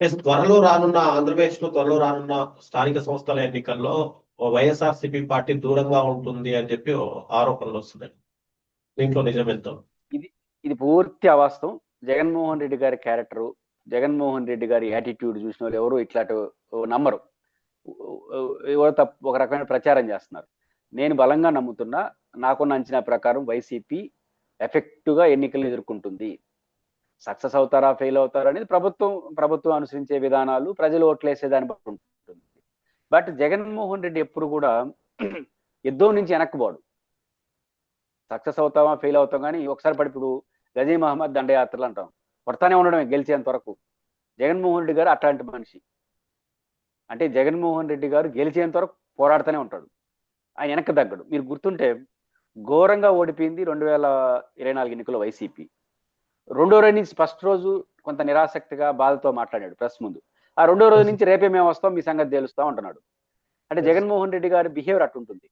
త్వరలో రానున్న ఆంధ్రప్రదేశ్లో త్వరలో రానున్న స్థానిక సంస్థల ఎన్నికల్లో వైఎస్ఆర్ సిపి పార్టీ దూరంగా ఉంటుంది అని చెప్పి ఆరోపణలు వస్తున్నాయి. దీంట్లో నిజం ఎంత? ఇది పూర్తి అవాస్తవం. జగన్మోహన్ రెడ్డి గారి క్యారెక్టరు జగన్మోహన్ రెడ్డి గారి యాటిట్యూడ్ చూసిన వాళ్ళు ఎవరు ఇట్లాంటి నమ్మరు. ఎవరో తప్ప ఒక రకమైన ప్రచారం చేస్తున్నారు. నేను బలంగా నమ్ముతున్నా నాకున్న అంచనా ప్రకారం వైసీపీ ఎఫెక్టివ్గా ఎన్నికలను ఎదుర్కొంటుంది. సక్సెస్ అవుతారా ఫెయిల్ అవుతారా అనేది ప్రభుత్వం ప్రభుత్వం అనుసరించే విధానాలు ప్రజలు ఓట్లేసే దాన్ని బట్టి ఉంటుంది. బట్ జగన్మోహన్ రెడ్డి ఎప్పుడు కూడా యుద్ధం నుంచి వెనక్కుపోడు. సక్సెస్ అవుతామా ఫెయిల్ అవుతాం కానీ ఒకసారి పడి ఇప్పుడు గజీ మహమ్మద్ దండయాత్రలు అంటాం. కొడతానే ఉండడమే గెలిచేంత వరకు. జగన్మోహన్ రెడ్డి గారు అట్లాంటి మనిషి. అంటే జగన్మోహన్ రెడ్డి గారు గెలిచేంత వరకు పోరాడుతూనే ఉంటాడు. ఆయన వెనక్కి తగ్గడు. మీరు గుర్తుంటే ఘోరంగా ఓడిపోయింది రెండు వేల ఇరవై నాలుగు ఎన్నికల్లో వైసీపీ. రెండో రోజు నుంచి ఫస్ట్ రోజు కొంత నిరాసక్తిగా బాధతో మాట్లాడాడు ప్రెస్ ముందు. ఆ రెండో రోజు నుంచి రేపే మేము వస్తాం మీ సంగతి తెలుస్తాం అంటున్నాడు. అంటే జగన్మోహన్ రెడ్డి గారి బిహేవియర్ అట్టుంటుంది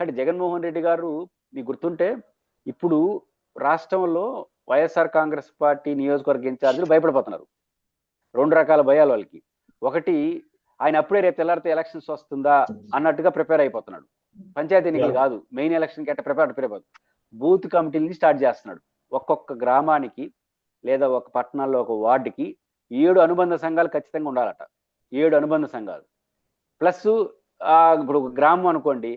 కానీ జగన్మోహన్ రెడ్డి గారు మీకు గుర్తుంటే ఇప్పుడు రాష్ట్రంలో వైఎస్ఆర్ కాంగ్రెస్ పార్టీ నియోజకవర్గ ఇన్ఛార్జీలు భయపడిపోతున్నారు. రెండు రకాల భయాలు వాళ్ళకి. ఒకటి ఆయన అప్పుడే రేపు తెల్లారితే ఎలక్షన్స్ వస్తుందా అన్నట్టుగా ప్రిపేర్ అయిపోతున్నాడు. పంచాయతీ ఎన్నికలు కాదు మెయిన్ ఎలక్షన్కి అట్ట ప్రిపేర్ ప్రిపేర్ బూత్ కమిటీని స్టార్ట్ చేస్తున్నాడు. ఒక్కొక్క గ్రామానికి లేదా ఒక పట్టణంలో ఒక వార్డుకి ఏడు అనుబంధ సంఘాలు ఖచ్చితంగా ఉండాలట. ఏడు అనుబంధ సంఘాలు. ప్లస్ ఇప్పుడు ఒక గ్రామం అనుకోండి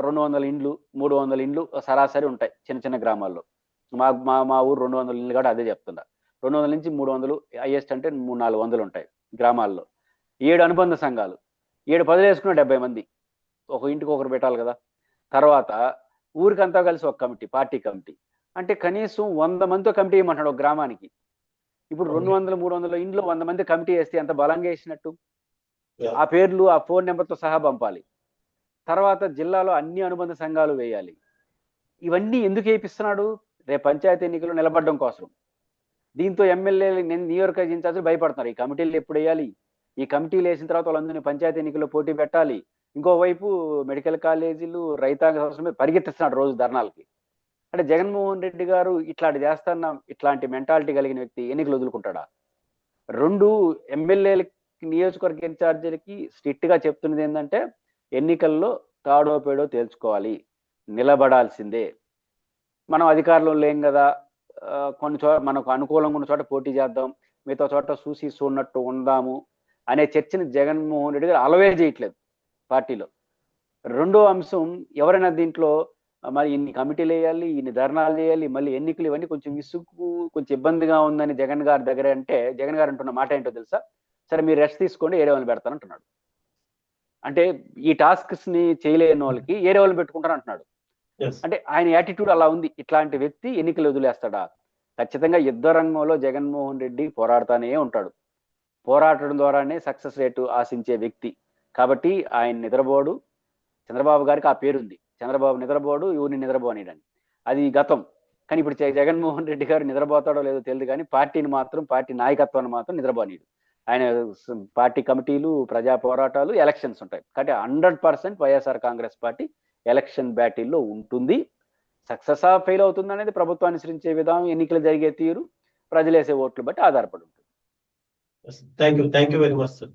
రెండు వందల ఇండ్లు మూడు వందల ఇండ్లు సరాసరి ఉంటాయి చిన్న చిన్న గ్రామాల్లో. మా మా మా ఊరు రెండు వందల ఇండ్లు కూడా అదే చెప్తున్నా. రెండు వందల నుంచి మూడు వందలు హైయెస్ట్ అంటే మూడు నాలుగు వందలు ఉంటాయి గ్రామాల్లో. ఏడు అనుబంధ సంఘాలు. ఏడు పదులు వేసుకున్న డెబ్బై మంది. ఒక ఇంటికి ఒకరు పెట్టాలి కదా. తర్వాత ఊరికంతా కలిసి ఒక కమిటీ పార్టీ కమిటీ. అంటే కనీసం వంద మందితో కమిటీ వేయమంటాడు ఒక గ్రామానికి. ఇప్పుడు రెండు వందల మూడు వందల ఇంట్లో వంద మంది కమిటీ వేస్తే ఎంత బలంగా వేసినట్టు? ఆ పేర్లు ఆ ఫోన్ నెంబర్తో సహా పంపాలి. తర్వాత జిల్లాలో అన్ని అనుబంధ సంఘాలు వేయాలి. ఇవన్నీ ఎందుకు వేయిస్తున్నాడు రేపు పంచాయతీ ఎన్నికలు నిలబడడం కోసం. దీంతో ఎమ్మెల్యేలు నేను నియోజకవర్గ భయపడుతున్నారు. ఈ కమిటీలు ఎప్పుడు వేయాలి? ఈ కమిటీలు వేసిన తర్వాత వాళ్ళందరినీ పంచాయతీ ఎన్నికల్లో పోటీ పెట్టాలి. ఇంకోవైపు మెడికల్ కాలేజీలు రైతాంగ సంస్థల మీద పరిగెత్తిస్తున్నాడు రోజు ధర్నాలకి. అంటే జగన్మోహన్ రెడ్డి గారు ఇట్లాంటి చేస్తాన్న ఇట్లాంటి మెంటాలిటీ కలిగిన వ్యక్తి ఎన్నికలు వదులుకుంటాడా? రెండు ఎమ్మెల్యేల నియోజకవర్గ ఇన్ఛార్జీలకి స్ట్రిక్ట్గా చెప్తున్నది ఏంటంటే ఎన్నికల్లో తాడో పేడో తేల్చుకోవాలి నిలబడాల్సిందే. మనం అధికారంలో లేం కదా కొన్ని చోట మనకు అనుకూలంగా ఉన్న చోట పోటీ చేద్దాం మిగతా చోట చూసి చూడనట్టు ఉందాము అనే చర్చని జగన్మోహన్ రెడ్డి గారు అలవే చేయట్లేదు పార్టీలో. రెండో అంశం ఎవరైనా దీంట్లో మరి ఇన్ని కమిటీలు వేయాలి ఇన్ని ధర్నాలు చేయాలి మళ్ళీ ఎన్నికలు ఇవన్నీ కొంచెం విసుగు కొంచెం ఇబ్బందిగా ఉందని జగన్ గారి దగ్గర అంటే జగన్ గారు అంటున్న మాట ఏంటో తెలుసా? సరే మీరు రెస్ట్ తీసుకోండి ఏరే వాళ్ళని పెడతానంటున్నాడు అంటే ఈ టాస్క్స్ని చేయలేని వాళ్ళకి ఏరే వాళ్ళని పెట్టుకుంటాను అంటున్నాడు. అంటే ఆయన యాటిట్యూడ్ అలా ఉంది. ఇట్లాంటి వ్యక్తి ఎన్నికలు వదిలేస్తాడా? ఖచ్చితంగా యుద్ధ రంగంలో జగన్మోహన్ రెడ్డి పోరాడుతానే ఉంటాడు. పోరాటం ద్వారానే సక్సెస్ రేటు ఆశించే వ్యక్తి. కాబట్టి ఆయన నిద్రపోడు. చంద్రబాబు గారికి ఆ పేరుంది. చంద్రబాబు నిద్రపోడు ఇవన్నీ నిద్రపోనిడని అది గతం. కానీ ఇప్పుడు జగన్మోహన్ రెడ్డి గారు నిద్రపోతాడో లేదో తెలియదు కానీ పార్టీని మాత్రం పార్టీ నాయకత్వాన్ని మాత్రం నిద్రపోనీడు. ఆయన పార్టీ కమిటీలు ప్రజా పోరాటాలు ఎలక్షన్స్ ఉంటాయి. కాబట్టి hundred percent YSR Congress party election బ్యాటిల్లో ఉంటుంది. సక్సెస్ ఆ ఫెయిల్ అవుతుంది అనేది ప్రభుత్వాన్ని అనుసరించే విధానం ఎన్నికలు జరిగే తీరు ప్రజలేసే ఓట్లు బట్టి ఆధారపడి ఉంటుంది. Thank you thank you very much sir